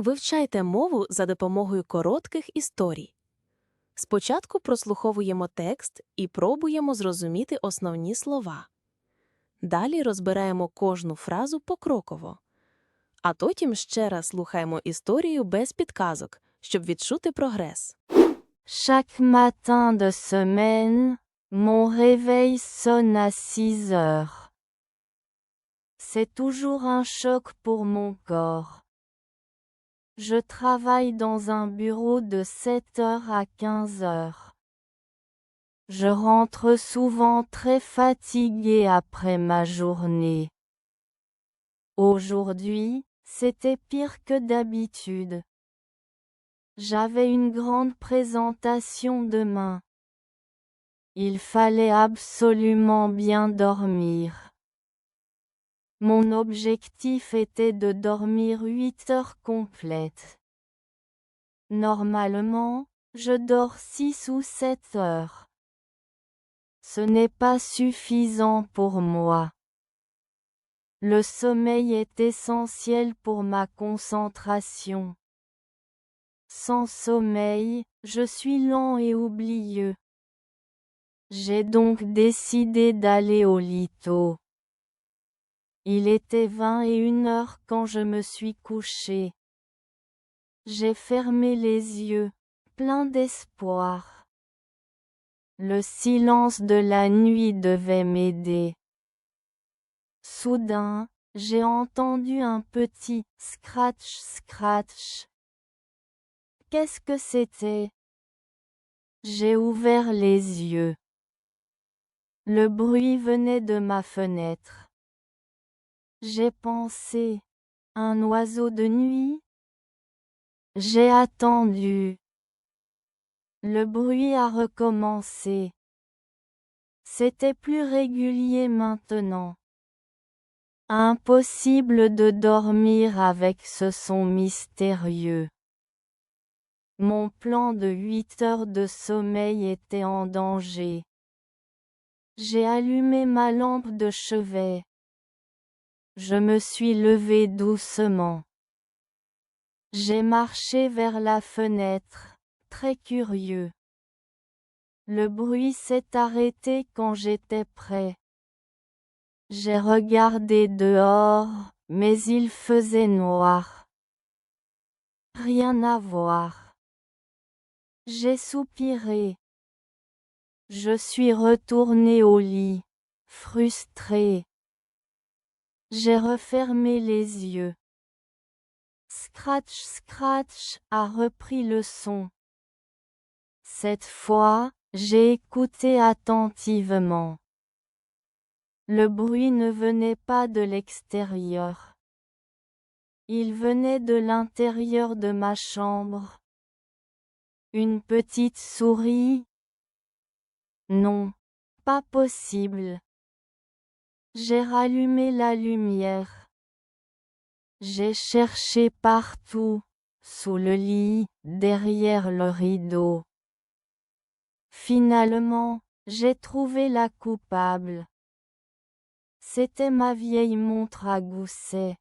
Вивчайте мову за допомогою коротких історій. Спочатку прослуховуємо текст і пробуємо зрозуміти основні слова. Далі розбираємо кожну фразу покроково. А потім ще раз слухаємо історію без підказок, щоб відчути прогрес. Chaque matin de semaine, mon réveil sonne à 6 heures. C'est toujours un choc pour mon corps. Je travaille dans un bureau de 7 heures à 15 heures. Je rentre souvent très fatigué après ma journée. Aujourd'hui, c'était pire que d'habitude. J'avais une grande présentation demain. Il fallait absolument bien dormir. Mon objectif était de dormir 8 heures complètes. Normalement, je dors 6 ou 7 heures. Ce n'est pas suffisant pour moi. Le sommeil est essentiel pour ma concentration. Sans sommeil, je suis lent et oublieux. J'ai donc décidé d'aller au lit. Il était 21 heures quand je me suis couché. J'ai fermé les yeux, plein d'espoir. Le silence de la nuit devait m'aider. Soudain, j'ai entendu un petit scratch scratch. Qu'est-ce que c'était? J'ai ouvert les yeux. Le bruit venait de ma fenêtre. J'ai pensé, un oiseau de nuit J'ai attendu. Le bruit a recommencé. C'était plus régulier maintenant. Impossible de dormir avec ce son mystérieux. Mon plan de 8 heures de sommeil était en danger. J'ai allumé ma lampe de chevet. Je me suis levé doucement. J'ai marché vers la fenêtre, très curieux. Le bruit s'est arrêté quand j'étais prêt. J'ai regardé dehors, mais il faisait noir. Rien à voir. J'ai soupiré. Je suis retourné au lit, frustré. J'ai refermé les yeux. Scratch Scratch a repris le son. Cette fois, j'ai écouté attentivement. Le bruit ne venait pas de l'extérieur. Il venait de l'intérieur de ma chambre. Une petite souris? Non, pas possible. J'ai rallumé la lumière. J'ai cherché partout, sous le lit, derrière le rideau. Finalement, j'ai trouvé la coupable. C'était ma vieille montre à gousset.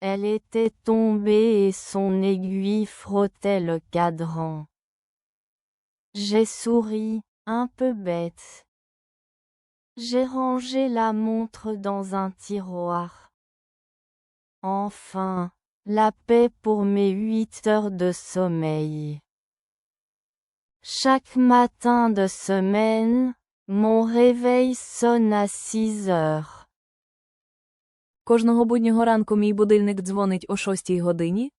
Elle était tombée et son aiguille frottait le cadran. J'ai souri, un peu bête. J'ai rangé la montre dans un tiroir. Enfin, la paix pour mes huit heures de sommeil. Chaque matin de semaine, mon réveil sonne à 6 heures. Кожного буднього ранку мій будильник дзвонить о 6 годині.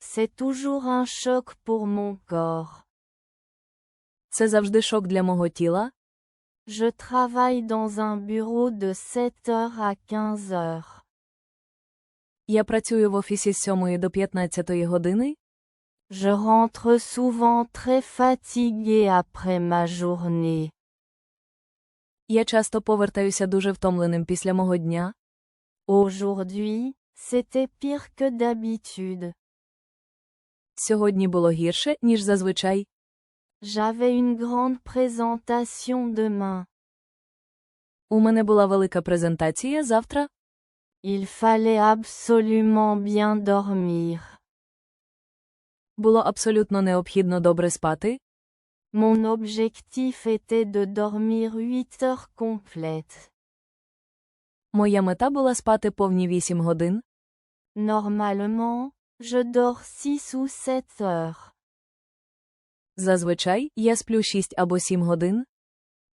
C'est toujours un choc pour mon corps. Це завжди шок для мого тіла. Je travaille dans un bureau de 7 heures à 15 heures. Я працюю в офісі з 7 до 15 години. Je rentre souvent très fatigué après ma journée. Я часто повертаюся дуже втомленим після мого дня. Aujourd'hui, c'était pire que d'habitude. Сьогодні було гірше, ніж зазвичай. J'avais une grande présentation demain. У мене була велика презентація завтра. Il fallait absolument bien dormir. Було абсолютно необхідно добре спати. Mon objectif était de dormir 8 heures complètes. Моя мета була спати повні 8 годин. Normalement, je dors 6 ou 7 heures. Зазвичай я сплю 6 або 7 годин.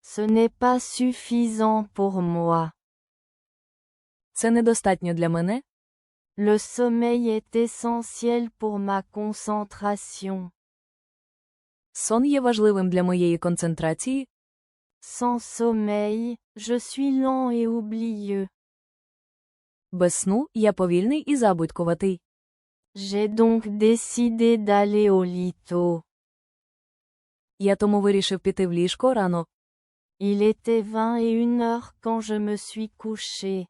Ce n'est pas suffisant pour moi. Це недостатньо для мене. Le sommeil est essentiel pour ma concentration. Сон є важливим для моєї концентрації. Sans sommeil, je suis lent et oublieux. Без сну я повільний і забудькуватий. J'ai donc décidé d'aller au lit tôt. Я тому вирішив піти в ліжко рано. Il était 21 heures quand je me suis couché.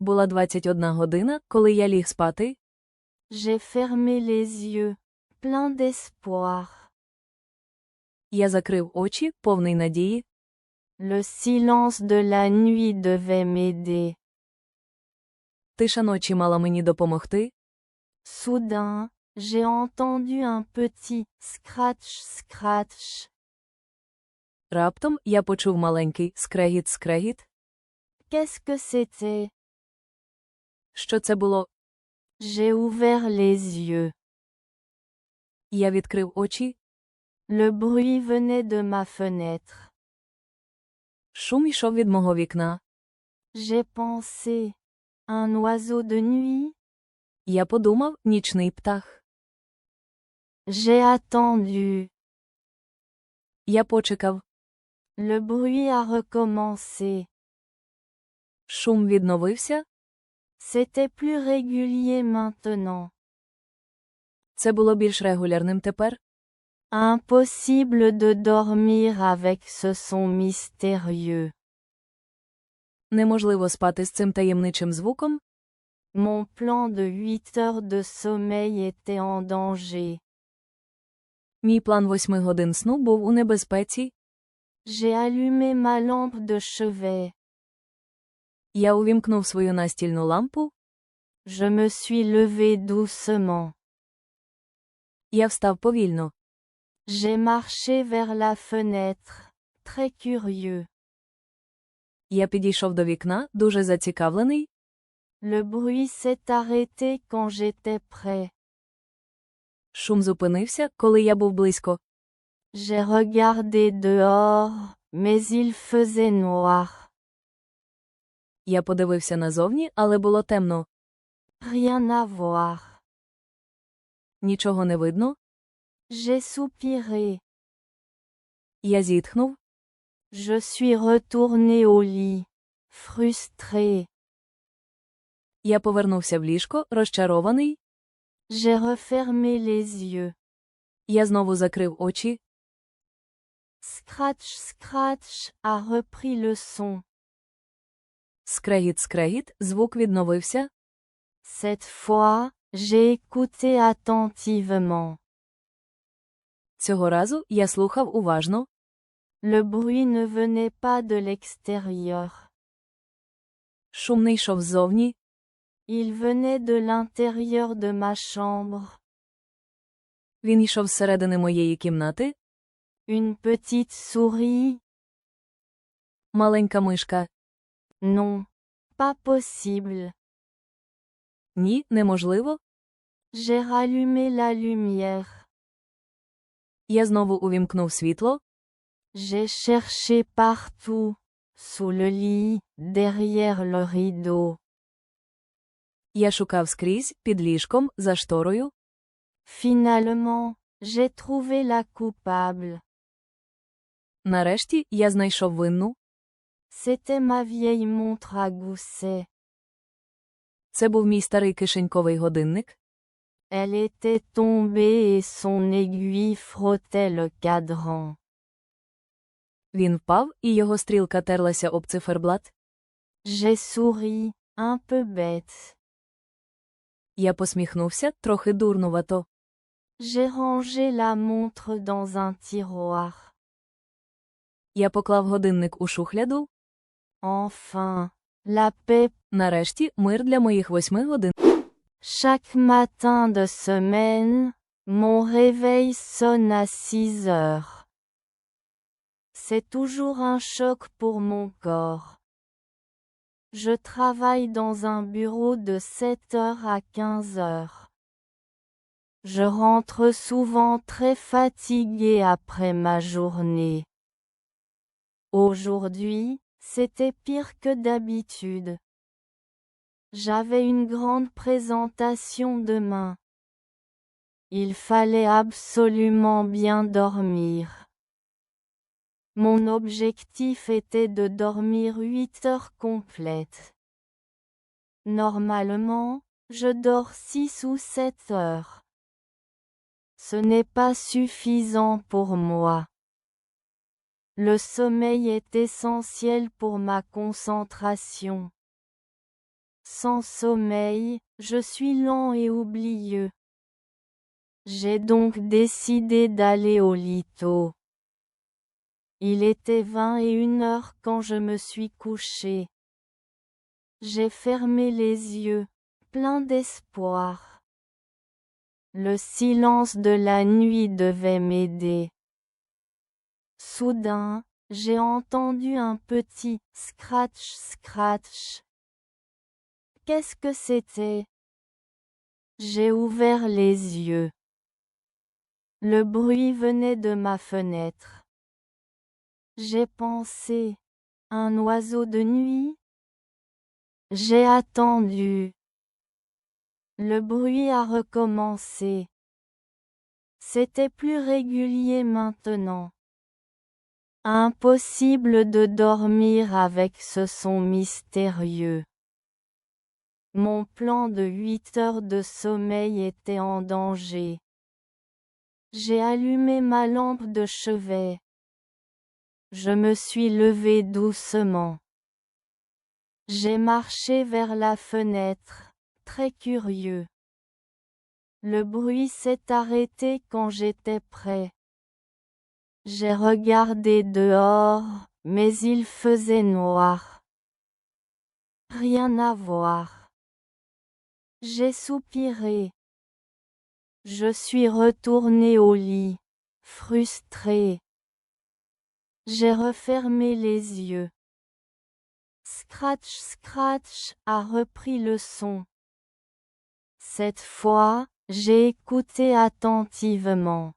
Була 21 година, коли я ліг спати. J'ai fermé les yeux, plein d'espoir. Я закрив очі, повний надії. Le silence de la nuit devait m'aider. Тиша ночі мала мені допомогти. Soudain, j'ai entendu un petit scratch-scratch. Раптом я почув маленький скрегіт-скрегіт. Qu'est-ce que c'était Що це було? J'ai ouvert les yeux. Я відкрив очі. Le bruit venait de ma fenêtre. Шум йшов від мого вікна. J'ai pensé. Un oiseau de nuit Я подумав, нічний птах. J'ai attendu. Я почекав. Le bruit a recommencé. Шум відновився. C'était plus régulier maintenant. Це було більш регулярним тепер. Impossible de dormir avec ce son mystérieux. Неможливо спати з цим таємничим звуком. Mon plan de 8 heures de sommeil était en danger. Мій план восьми годин сну був у небезпеці. J'ai allumé ma lampe de chevet. Я увімкнув свою настільну лампу. Je me suis levé doucement. Я встав повільно. J'ai marché vers la fenêtre, très curieux. Я підійшов до вікна, дуже зацікавлений. Le bruit s'est arrêté quand j'étais près. Шум зупинився, коли я був близько. J'ai regardé dehors, mais il faisait noir. Я подивився назовні, але було темно. Rien à voir. Нічого не видно. J'ai soupiré. Я зітхнув. Je suis retourné au lit, frustré. Я повернувся в ліжко, розчарований. J'ai refermé les yeux. Я знову закрив очі. Scratch scratch a repris le son. Скрегіт скрегіт, звук відновився. Cette fois, j'ai écouté attentivement. Цього разу я слухав уважно. Le bruit ne venait pas de l'extérieur. Шум не йшов ззовні. Il venait de l'intérieur de ma chambre. Він йшов зсередини моєї кімнати. Une petite souris Маленька мишка. Non. Pas possible. Ні, неможливо. J'ai rallumé la lumière. Я знову увімкнув світло. J'ai cherché partout. Sous le lit, derrière le rideau. Я шукав скрізь, під ліжком, за шторою. Finalement, j'ai trouvé la coupable. Нарешті я знайшов винну. C'était ma vieille montre à gousset. Це був мій старий кишеньковий годинник. Elle était tombée et son aiguille frottait le cadran. Він впав, і його стрілка терлася об циферблат. J'ai souri, un peu bête. Я посміхнувся, трохи дурнувато. J'ai rangé la montre dans un tiroir. Я поклав годинник у шухляду. Enfin, la paix. Нарешті, мир для моїх восьми годин. Chaque matin de semaine, Mon réveil sonne à 6 heures. C'est toujours un choc pour mon corps. Je travaille dans un bureau de 7 heures à 15 heures. Je rentre souvent très fatigué après ma journée. Aujourd'hui, c'était pire que d'habitude. J'avais une grande présentation demain. Il fallait absolument bien dormir. Mon objectif était de dormir 8 heures complètes. Normalement, je dors 6 ou 7 heures. Ce n'est pas suffisant pour moi. Le sommeil est essentiel pour ma concentration. Sans sommeil, je suis lent et oublieux. J'ai donc décidé d'aller au lit tôt. Il était vingt et une heures quand je me suis couché. J'ai fermé les yeux, plein d'espoir. Le silence de la nuit devait m'aider. Soudain, j'ai entendu un petit scratch scratch. Qu'est-ce que c'était? J'ai ouvert les yeux. Le bruit venait de ma fenêtre. J'ai pensé, un oiseau de nuit J'ai attendu. Le bruit a recommencé. C'était plus régulier maintenant. Impossible de dormir avec ce son mystérieux. Mon plan de huit heures de sommeil était en danger. J'ai allumé ma lampe de chevet. Je me suis levé doucement. J'ai marché vers la fenêtre, très curieux. Le bruit s'est arrêté quand j'étais prêt. J'ai regardé dehors, mais il faisait noir. Rien à voir. J'ai soupiré. Je suis retourné au lit, frustré. J'ai refermé les yeux. Scratch Scratch a repris le son. Cette fois, j'ai écouté attentivement.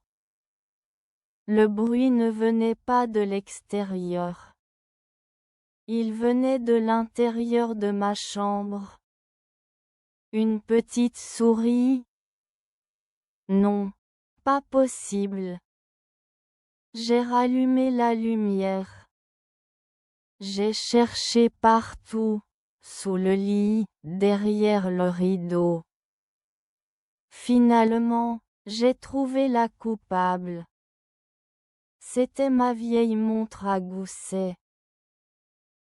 Le bruit ne venait pas de l'extérieur. Il venait de l'intérieur de ma chambre. Une petite souris? Non, pas possible. J'ai rallumé la lumière. J'ai cherché partout, sous le lit, derrière le rideau. Finalement, j'ai trouvé la coupable. C'était ma vieille montre à gousset.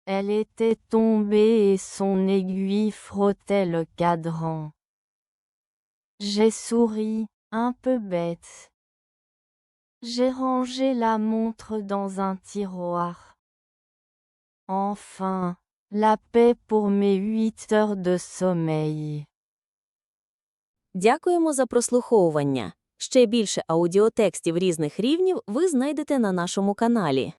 Elle était tombée et son aiguille frottait le cadran. J'ai souri, un peu bête. J'ai rangé la montre dans un tiroir. Enfin, la paix pour mes huit heures de sommeil. Дякуємо за прослуховування. Ще більше аудіотекстів різних рівнів ви знайдете на нашому каналі.